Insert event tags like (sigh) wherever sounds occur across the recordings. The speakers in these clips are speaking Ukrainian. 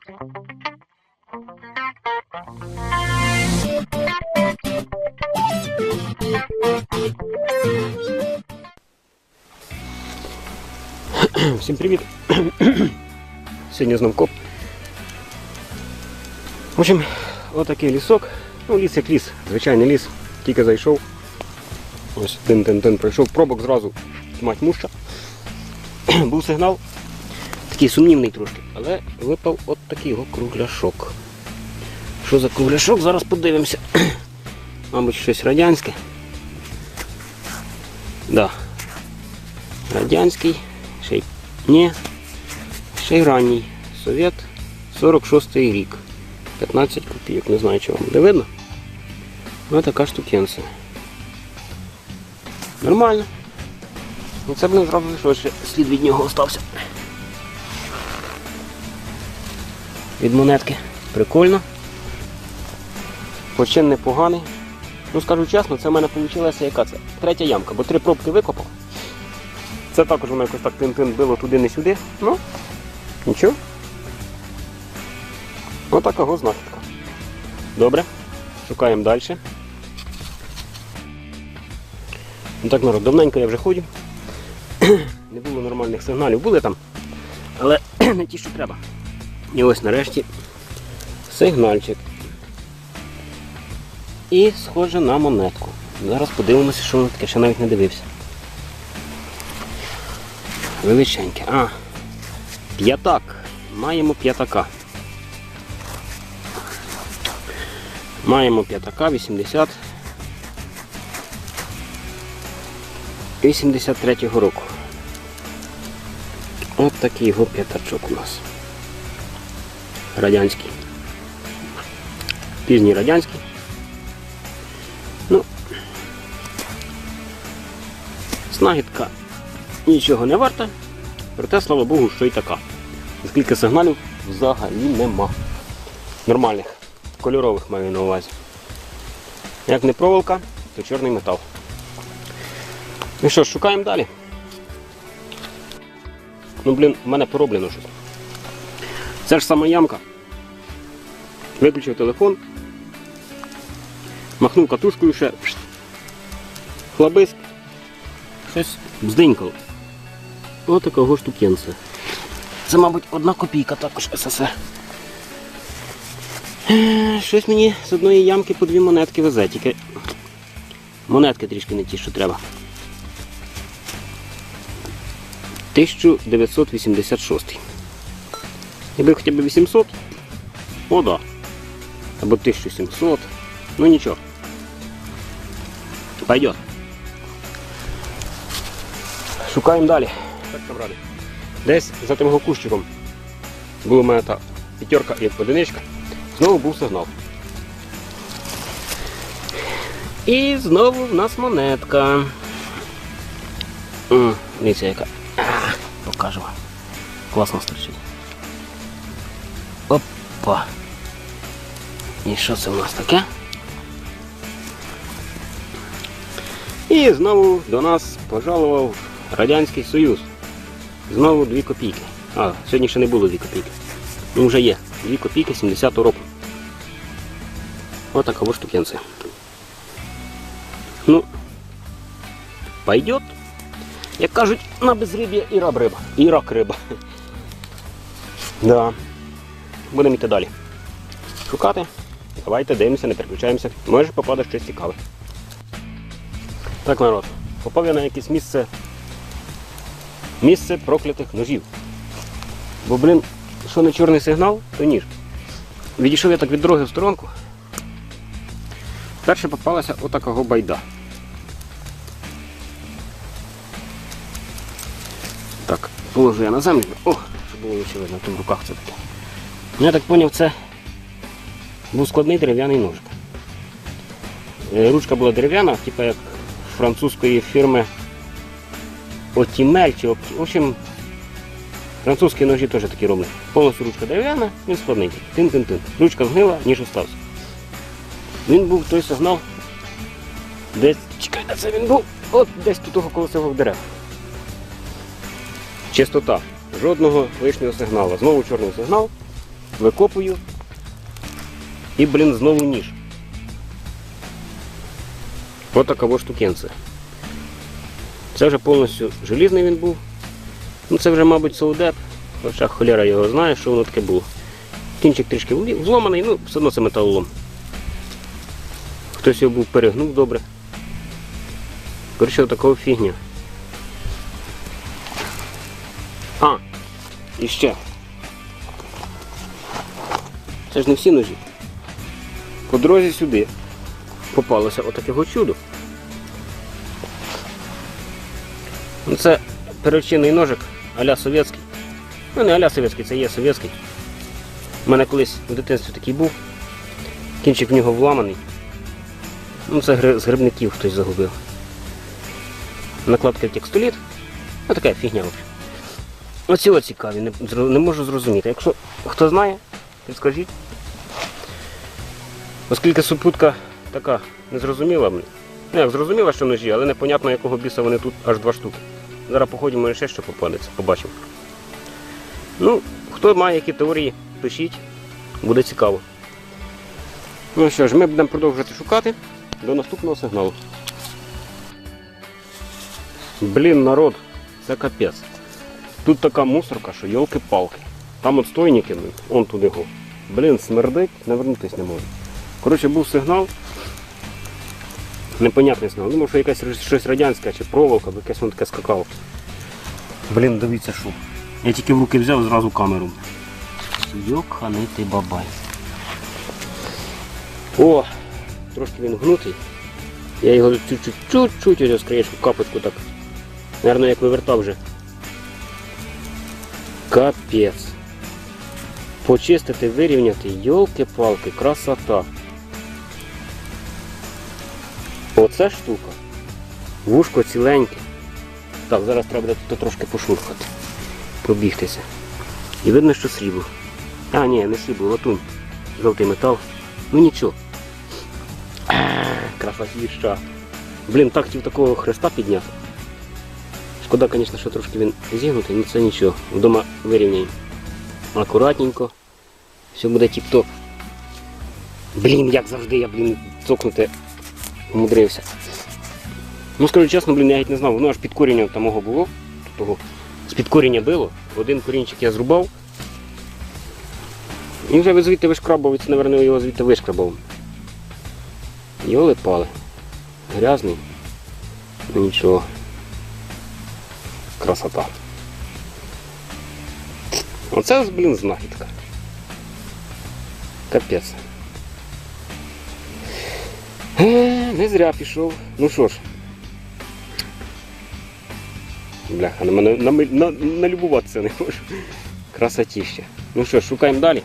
Всім привіт! (coughs) Сьогодні знов коп. В общем, отакий лісок. Ну, ліс як ліс, звичайний ліс. Тільки зайшов. Ось тин-тин-тин пройшов, пробок зразу мать муща. (coughs) Був сигнал. Такий сумнівний трошки, але випав от такий його кругляшок. Що за кругляшок? Зараз подивимося. (clears throat) Мабуть, щось радянське. Да. Радянський. Ще й ні. Ще й ранній. Совєт 46-й рік. 15 копійок, не знаю, чи вам буде видно. Ось така штукенція. Нормально. Ну це блин зразу що слід від нього остався. Від монетки. Прикольно. Почин непоганий. Ну скажу чесно, це в мене вийшла яка це? Третя ямка, бо три пробки викопав. Це також воно якось так тин-тин било туди не сюди. Ну, нічого. Отакого знахідка. Добре. Шукаємо далі. Ну так, народ, давненько я вже ходю. (clears throat) Не було нормальних сигналів, були там, але (clears throat) не ті, що треба. І ось нарешті сигнальчик. І схоже на монетку. Зараз подивимося, що воно таке, ще навіть не дивився. Величеньке. А, п'ятак. Маємо п'ятака. Маємо п'ятака 80. 83-го року. От такий його п'ятачок у нас. Радянський. Пізній радянський. Ну, знахідка нічого не варта, проте, слава Богу, що й така. Оскільки сигналів взагалі нема. Нормальних, кольорових маю на увазі. Як не проволока, то чорний метал. Ну що, ж, шукаємо далі. Ну, блін, в мене пороблено щось. Це ж сама ямка. Виключив телефон, махнув катушкою ще. пшт, Хлабиск. Щось бздинькало. Ось такого штукенця. Це, мабуть, одна копійка також СССР. Е, Щось мені з одної ямки по дві монетки везе, тільки монетки трішки не ті, що треба. 1986. Якби хоча б 800, о да. Або 1700. Ну нічого. Пойдет. Шукаємо далі. Так, камради. Десь за тим його кущиком була мене та п'ятерка і одиничка. Знову був сигнал. І знову в нас монетка. Дивіться яка. Покажу. Класно стрічить. Опа. І що це у нас таке? І знову до нас пожалував Радянський Союз. Знову 2 копійки. А, сьогодні ще не було 2 копійки. Ну вже є. 2 копійки 70 року. Ось така штукенція. Ну, пойдет. Як кажуть, на безриб'я і раб риба. І рак риба. (laughs) Да. Будемо йти далі. Шукати. Давайте дивимося, не переключаємося. Може попаде щось цікаве. Так, народ. Попав я на якесь місце. Місце проклятих ножів. Бо, блін, що не чорний сигнал, то ніж. Відійшов я так від дороги в сторонку. Перше попалася отакого байда. Так, положу я на землю. О, щоб було ще видно, то в руках це таке. Ну, Я так зрозумів, це був складний дерев'яний ножик. Е, Ручка була дерев'яна, типу як французької фірми Отімель чи. В общем, французькі ножі теж такі роблять. Повністю ручка дерев'яна, він складний. Тин-тин-тин. Ручка згнила, ніж остався. Він був той сигнал. Десь, чекайте, це він був. От десь тут того колесових дерев. Чистота. Жодного лишнього сигналу. Знову чорний сигнал. Викопую. І, блін, знову ніж. Ось така штукенце. Це вже повністю желізний він був. Ну це вже, мабуть, соудеп. Хоча холера його знає, що воно таке було. Кінчик трішки зломаний, ну все одно це металолом. Хтось його був перегнув добре. Коротше, такого фігня. А, і ще. Це ж не всі ножі. По дорозі сюди попалося отаке чудо. Ну, Це перочинний ножик а-ля совєтський. Ну не а-ля совєтський, це є совєтський. У мене колись в дитинстві такий був. Кінчик в нього вламаний. Ну це з грибників хтось загубив. Накладка текстоліт. Ну така фігня. Оці цікаві, не, не можу зрозуміти. Якщо хто знає, підскажіть. Оскільки супутка така незрозуміла, ну як зрозуміла, що ножі, але непонятно якого біса вони тут аж два штуки. Зараз походимо ще що попадеться, побачимо. Ну, хто має які теорії, пишіть, буде цікаво. Ну що ж, ми будемо продовжувати шукати до наступного сигналу. Блін, народ, це капець. Тут така мусорка, що йолки-палки. Там от стойники, он туди го. Блін, смердить, навернутись не можу. Коротше, був сигнал. Непонятний сигнал. Думав, що якась щось радянське чи проволока, якесь воно таке скакало. Блін, дивіться що. Я тільки в руки взяв зразу камеру. Йоканий бабай. О, трошки він гнутий. Я його чуть-чуть, чуть-чуть капочку так. Наверно, як вивертав вже. Капець. Почистити, вирівняти, йолки-палки, красота. Оце штука. Вушко ціленьке. Так, зараз треба буде тут трошки пошурхати. Пробігтися. І видно, що срібло. А, ні, не срібло, латунь. Жовтий метал. Ну нічого. Красавіща. Блін, так хотів такого хреста підняти. Шкода, звісно, що трошки він зігнутий, але це нічого. Вдома вирівняємо. Акуратненько. Все буде тіп-топ. Блін, як завжди, я, блін, цокнути умудрився. Ну, скажу чесно, блін, я геть не знав, воно аж під корінням там мого було. Того. З під коріння било. Один корінчик я зрубав. І вже звідти вишкрабав, і це, напевно, його звідти вишкрабав. Йоли пали. Грязний. Ну нічого. Красота. Оце, блін, знахідка. Капець. Е, Не зря пішов. Ну що ж. Бляха, на мене на, на, налюбуватися не можу. Красотіще. Ну що ж, шукаємо далі.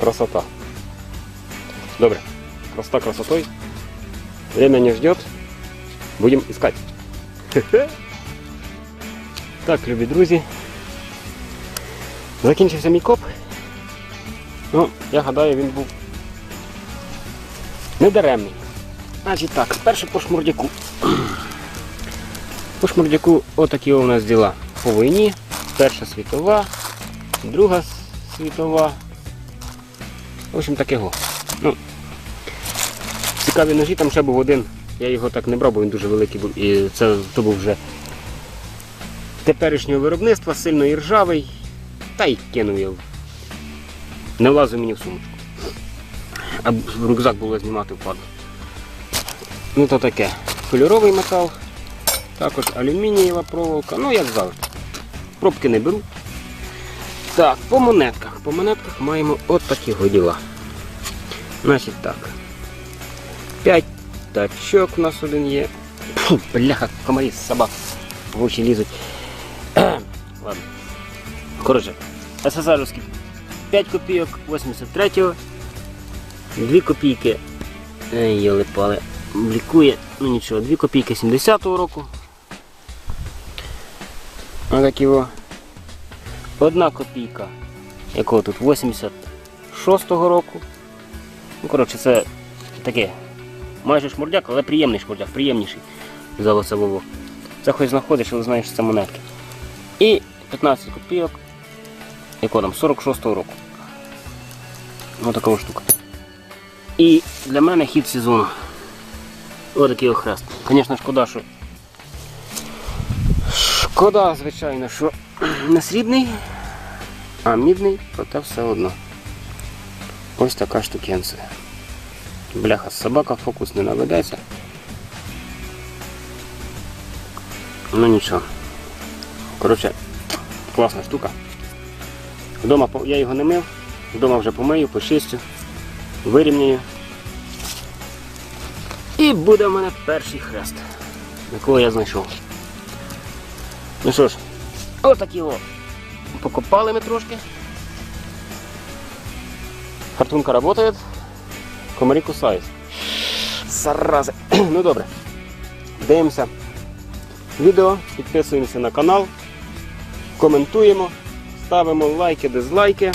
Красота. Добре. Красота красотой. Время не ждет. Будем искать. (laughs) Так, любі друзі. Закінчився мій коп. Ну, я гадаю, він був недаремний. Значить так, спершу по шмурдяку. По шмурдяку отакі у нас діла по війні. Перша світова, друга світова. В общем, такого. Ну, цікаві ножі, там ще був один. Я його так не брав, бо він дуже великий був. І це то був вже теперішнього виробництва, сильно і ржавий. Та й кинув його. Не влазив мені в сумочку. А рюкзак було знімати впадло. Ну то таке. Кольоровий метал, також алюмінієва проволока, ну як завжди. Пробки не беру. Так, по монетках. По монетках маємо от такі діла. Значить так. 5 тачок у нас один є. Фу, бляха, комарі собак в очі лізуть. (clears throat) Ладно. Коротше, СССРівський 5 копійок 83-го. 2 копійки. Ей, йоли пали. Блікує. Ну нічого, 2 копійки 70-го року. Отакі о. Одна копійка. Якого тут 86-го року. Ну, коротше, це таке майже шмурдяк, але приємний шмурдяк, приємніший за Вову. Це хоч знаходиш, але знаєш, що це монетки. І 15 копійок, якого там, 46-го року. Ось така штука. І для мене хід сезону. Ось такий охрест. Звісно, шкода, що. Шкода, звичайно, що не срібний, а мідний, проте все одно. Ось така штукенція. Бляха, собака фокус не наведеться. Ну нічого. Коротше, класна штука. Вдома я його не мив, вдома вже помию, почистю, вирівняю. І буде в мене перший хрест, якого я знайшов. Ну що ж, отакі о. Покопали ми трошки. Фортунка працює. Комарі кусають. Зарази. (clears throat) Ну добре. Дивимося відео, підписуємося на канал, коментуємо, ставимо лайки, дизлайки.